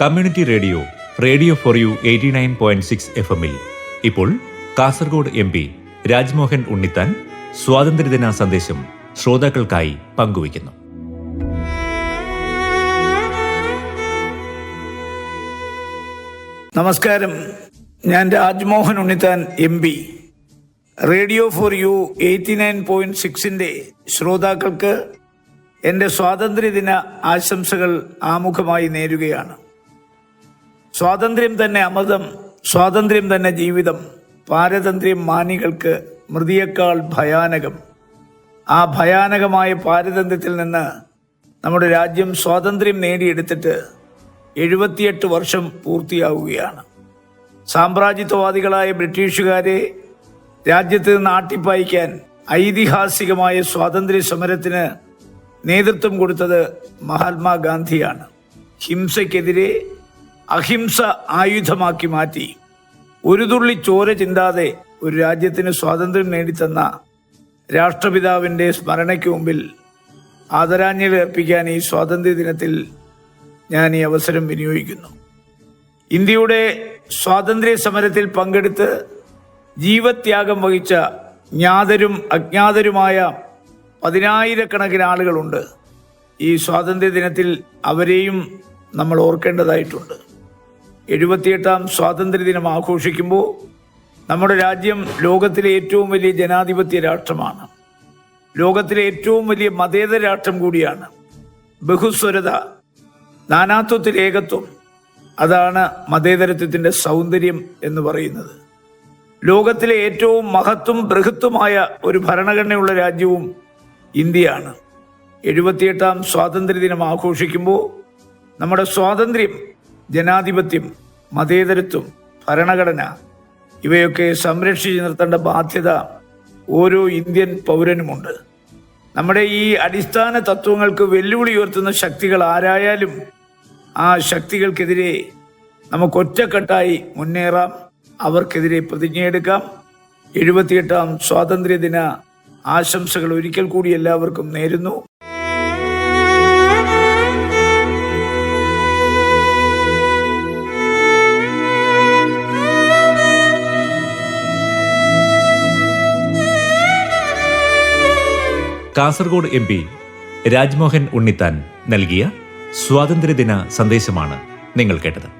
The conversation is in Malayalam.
Community radio radio four you eighty nine point six F എമ്മിൽ ഇപ്പോൾ കാസർഗോഡ് എം പി രാജ്മോഹൻ ഉണ്ണിത്താൻ സ്വാതന്ത്ര്യദിന സന്ദേശം ശ്രോതാക്കൾക്കായി പങ്കുവയ്ക്കുന്നു. നമസ്കാരം. ഞാൻ Rajmohan Unnithan M P. Radio four you eighty nine point സിക്സിന്റെ ശ്രോതാക്കൾക്ക് എന്റെ സ്വാതന്ത്ര്യദിന ആശംസകൾ ആമുഖമായി നേരുകയാണ്. സ്വാതന്ത്ര്യം തന്നെ അമൃതം സ്വാതന്ത്ര്യം തന്നെ ജീവിതം പാരതന്ത്ര്യം മാനികൾക്ക് മൃതിയേക്കാൾ ഭയാനകം. ആ ഭയാനകമായ പാരതന്ത്ര്യത്തിൽ നിന്ന് നമ്മുടെ രാജ്യം സ്വാതന്ത്ര്യം നേടിയെടുത്തിട്ട് എഴുപത്തിയെട്ട് വർഷം പൂർത്തിയാവുകയാണ്. സാമ്രാജ്യത്വവാദികളായ ബ്രിട്ടീഷുകാരെ രാജ്യത്ത് നിന്ന് ആട്ടിപ്പായിക്കാൻ ഐതിഹാസികമായ സ്വാതന്ത്ര്യ സമരത്തിന് നേതൃത്വം കൊടുത്തത് മഹാത്മാഗാന്ധിയാണ്. ഹിംസയ്ക്കെതിരെ അഹിംസ ആയുധമാക്കി മാറ്റി. ഒരു തുള്ളി ചോര ചിന്താതെ ഒരു രാജ്യത്തിന് സ്വാതന്ത്ര്യം നേടിത്തന്ന രാഷ്ട്രപിതാവിന്റെ സ്മരണയ്ക്ക് മുമ്പിൽ ആദരാഞ്ജലി അർപ്പിക്കാൻ ഈ സ്വാതന്ത്ര്യ ദിനത്തിൽ ഞാൻ ഈ അവസരം വിനിയോഗിക്കുന്നു. ഇന്ത്യയുടെ സ്വാതന്ത്ര്യ സമരത്തിൽ പങ്കെടുത്ത് ജീവത്യാഗം വഹിച്ച ജ്ഞാതരും അജ്ഞാതരുമായ പതിനായിരക്കണക്കിന് ആളുകളുണ്ട്. ഈ സ്വാതന്ത്ര്യ ദിനത്തിൽ അവരെയും നമ്മൾ ഓർക്കേണ്ടതായിട്ടുണ്ട്. എഴുപത്തിയെട്ടാം സ്വാതന്ത്ര്യദിനം ആഘോഷിക്കുമ്പോൾ നമ്മുടെ രാജ്യം ലോകത്തിലെ ഏറ്റവും വലിയ ജനാധിപത്യ രാഷ്ട്രമാണ്. ലോകത്തിലെ ഏറ്റവും വലിയ മതേതര രാഷ്ട്രം കൂടിയാണ്. ബഹുസ്വരത നാനാത്വത്തിൽ ഏകത്വം അതാണ് മതേതരത്വത്തിന്റെ സൗന്ദര്യം എന്ന് പറയുന്നത്. ലോകത്തിലെ ഏറ്റവും മഹത്വം ബൃഹത്വമായ ഒരു ഭരണഘടനയുള്ള രാജ്യവും ഇന്ത്യയാണ്. എഴുപത്തിയെട്ടാം സ്വാതന്ത്ര്യദിനം ആഘോഷിക്കുമ്പോൾ നമ്മുടെ സ്വാതന്ത്ര്യം ജനാധിപത്യം മതേതരത്വം ഭരണഘടന ഇവയൊക്കെ സംരക്ഷിച്ചു നിർത്തേണ്ട ബാധ്യത ഓരോ ഇന്ത്യൻ പൗരനുമുണ്ട്. നമ്മുടെ ഈ അടിസ്ഥാന തത്വങ്ങൾക്ക് വെല്ലുവിളി ഉയർത്തുന്ന ശക്തികൾ ആരായാലും ആ ശക്തികൾക്കെതിരെ നമുക്ക് ഒറ്റക്കെട്ടായി മുന്നേറാം. അവർക്കെതിരെ പ്രതിജ്ഞയെടുക്കാം. എഴുപത്തിയെട്ടാം സ്വാതന്ത്ര്യദിന ആശംസകൾ ഒരിക്കൽ കൂടി എല്ലാവർക്കും നേരുന്നു. കാസർഗോഡ് എം പി രാജ്മോഹൻ ഉണ്ണിത്താൻ നൽകിയ സ്വാതന്ത്ര്യദിന സന്ദേശമാണ് നിങ്ങൾ കേട്ടത്.